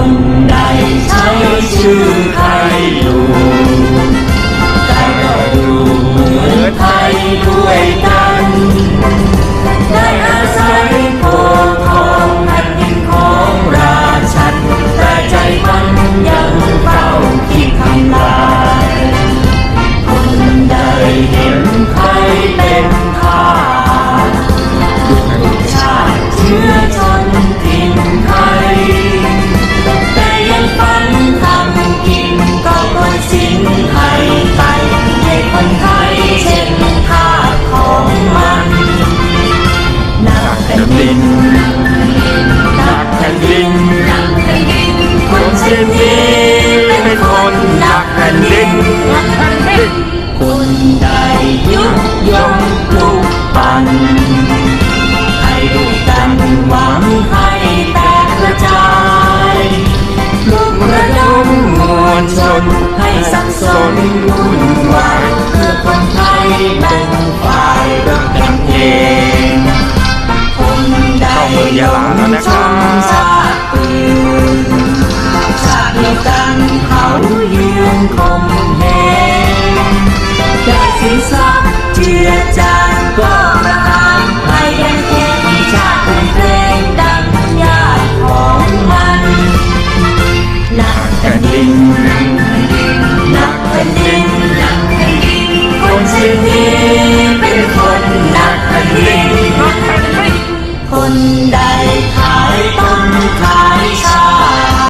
คนใดใช้ชื่อใครอยู่ เช่นนี้เป็นคนรักแผ่นดินคนใดยุยงปลุกปั่นให้ลูตั้งหวังให้แตกกระจายลูกระดมมวลชนให้สับสนวุ่นวาย สิ่นี้เป็นคนนักนดินคนใดทำ